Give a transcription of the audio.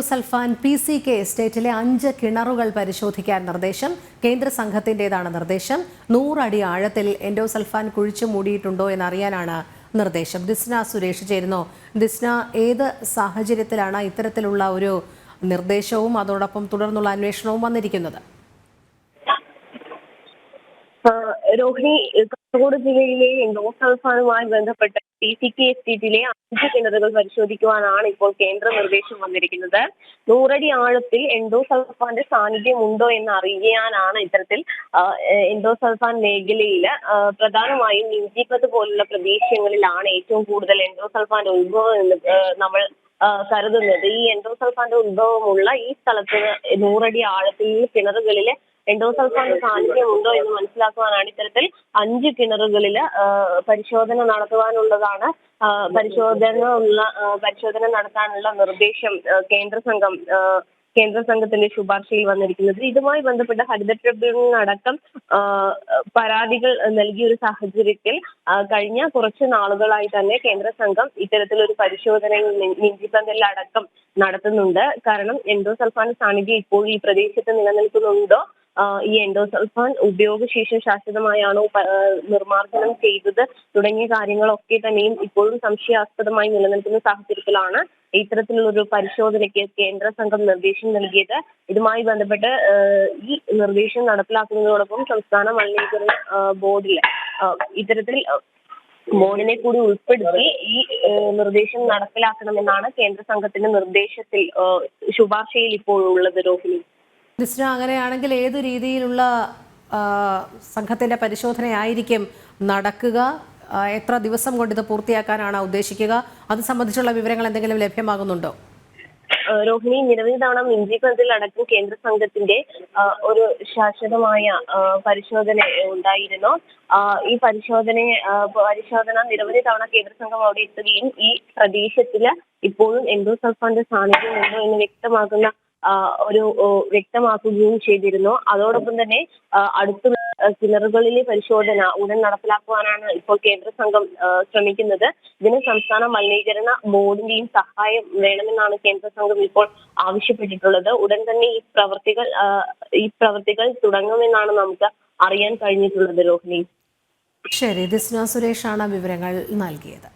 സൽഫാൻ P C K എസ്റ്റേറ്റിലെ അഞ്ച് കിണറുകൾ പരിശോധിക്കാൻ നിർദ്ദേശം. കേന്ദ്ര സംഘത്തിന്റേതാണ് നിർദ്ദേശം. നൂറടി ആഴത്തിൽ എൻഡോസൽഫാൻ കുഴിച്ചു മൂടിയിട്ടുണ്ടോ എന്നറിയാനാണ് നിർദ്ദേശം. ദിസ്ന സുരേഷ് ചേരുന്നു. ദിസ്ന ഏത് സാഹചര്യത്തിലാണ് ഇത്തരത്തിലുള്ള ഒരു നിർദ്ദേശവും അതോടൊപ്പം തുടർന്നുള്ള അന്വേഷണവും വന്നിരിക്കുന്നത്? രോഹിണി കാസർഗോഡ് ജില്ലയിലെ എൻഡോസൽഫാനുമായി ബന്ധപ്പെട്ട് ടി സി കെ എസ്റ്റേറ്റിലെ അഞ്ച് കിണറുകൾ പരിശോധിക്കുവാനാണ് ഇപ്പോൾ കേന്ദ്ര നിർദ്ദേശം വന്നിരിക്കുന്നത്. നൂറടി ആഴത്തിൽ എൻഡോസൾഫാന്റെ സാന്നിധ്യം ഉണ്ടോ എന്ന് അറിയാനാണ് ഇത്തരത്തിൽ എൻഡോ എൻഡോസൾഫാൻ മേഖലയിൽ പ്രധാനമായും ഇഞ്ചിപ്പത് പോലുള്ള പ്രദേശങ്ങളിലാണ് ഏറ്റവും കൂടുതൽ എൻഡോസൾഫാന്റെ ഉത്ഭവം എന്ന് നമ്മൾ കരുതുന്നത്. ഈ എൻഡോസൾഫാന്റെ ഉത്ഭവമുള്ള ഈ സ്ഥലത്ത് നൂറടി ആഴത്തിൽ കിണറുകളിലെ എൻഡോസൾഫാന്റെ സാന്നിധ്യം ഉണ്ടോ എന്ന് മനസ്സിലാക്കുവാനാണ് ഇത്തരത്തിൽ അഞ്ച് കിണറുകളിൽ പരിശോധന നടത്തുവാനുള്ളതാണ്. പരിശോധന ഉള്ള പരിശോധന നടത്താനുള്ള നിർദ്ദേശം കേന്ദ്ര സംഘം കേന്ദ്ര സംഘത്തിന്റെ ശുപാർശയിൽ വന്നിരിക്കുന്നത്. ഇതുമായി ബന്ധപ്പെട്ട ഹരിത ട്രിബ്യൂണലടക്കം പരാതികൾ നൽകിയ ഒരു സാഹചര്യത്തിൽ കഴിഞ്ഞ കുറച്ച് നാളുകളായി തന്നെ കേന്ദ്ര സംഘം ഇത്തരത്തിലൊരു പരിശോധനയിൽ നിഞ്ചിപ്പന്തലിൽ അടക്കം നടത്തുന്നുണ്ട്. കാരണം എൻഡോസൾഫാൻ സാന്നിധ്യം ഇപ്പോൾ ഈ പ്രദേശത്ത് നിലനിൽക്കുന്നുണ്ടോ? ഈ എൻഡോസൾഫാൻ ഉപയോഗശേഷം ശാശ്വതമായാണോ നിർമ്മാർജനം ചെയ്തത് തുടങ്ങിയ കാര്യങ്ങളൊക്കെ തന്നെയും ഇപ്പോഴും സംശയാസ്പദമായി നിലനിൽക്കുന്ന സാഹചര്യത്തിലാണ് ഇത്തരത്തിലുള്ളൊരു പരിശോധനയ്ക്ക് കേന്ദ്ര സംഘം നിർദ്ദേശം നൽകിയത്. ഇതുമായി ബന്ധപ്പെട്ട് ഈ നിർദ്ദേശം നടപ്പിലാക്കുന്നതോടൊപ്പം സംസ്ഥാന മലിനീകരണ ബോർഡിൽ ഇത്തരത്തിൽ ബോർഡിനെ കൂടി ഉൾപ്പെടുത്തി ഈ നിർദ്ദേശം നടപ്പിലാക്കണമെന്നാണ് കേന്ദ്ര സംഘത്തിന്റെ നിർദ്ദേശത്തിൽ ശുപാർശയിൽ ഇപ്പോൾ ഉള്ളത് രോഹിണി ദിസ്ന അങ്ങനെയാണെങ്കിൽ ഏത് രീതിയിലുള്ള സംഘത്തിന്റെ പരിശോധനയായിരിക്കും നടക്കുക? എത്ര ദിവസം കൊണ്ട് ഇത് പൂർത്തിയാക്കാനാണ് ഉദ്ദേശിക്കുക? അത് സംബന്ധിച്ചുള്ള വിവരങ്ങൾ എന്തെങ്കിലും ലഭ്യമാകുന്നുണ്ടോ? രോഹിണി നിരവധി തവണ മിഞ്ചി മിഞ്ചിപ്പത്തിൽ അടക്കം കേന്ദ്ര സംഘത്തിന്റെ ഒരു ശാശ്വതമായ പരിശോധന ഉണ്ടായിരുന്നു. ഈ പരിശോധന പരിശോധന നിരവധി തവണ കേന്ദ്ര സംഘം അവിടെ എത്തുകയും ഈ പ്രദേശത്തിൽ ഇപ്പോഴും എൻഡോസൾഫാന്റെ സാന്നിധ്യം ഉണ്ടോ എന്ന് വ്യക്തമാക്കുന്ന ആ, ഒരു വ്യക്തമാക്കുകയും ചെയ്തിരുന്നു. അതോടൊപ്പം തന്നെ അടുത്ത കിണറുകളിലെ പരിശോധന ഉടൻ നടപ്പിലാക്കുവാനാണ് ഇപ്പോൾ കേന്ദ്ര സംഘം ശ്രമിക്കുന്നത്. ഇതിന് സംസ്ഥാന മലിനീകരണ ബോർഡിന്റെയും സഹായം വേണമെന്നാണ് കേന്ദ്ര സംഘം ഇപ്പോൾ ആവശ്യപ്പെട്ടിട്ടുള്ളത്. ഉടൻ തന്നെ ഈ പ്രവർത്തികൾ ഈ പ്രവർത്തികൾ തുടങ്ങുമെന്നാണ് നമുക്ക് അറിയാൻ കഴിഞ്ഞിട്ടുള്ളത് രോഹിണി. ശരി ദിസ്ന സുരേഷാണ് വിവരങ്ങൾ നൽകിയത്.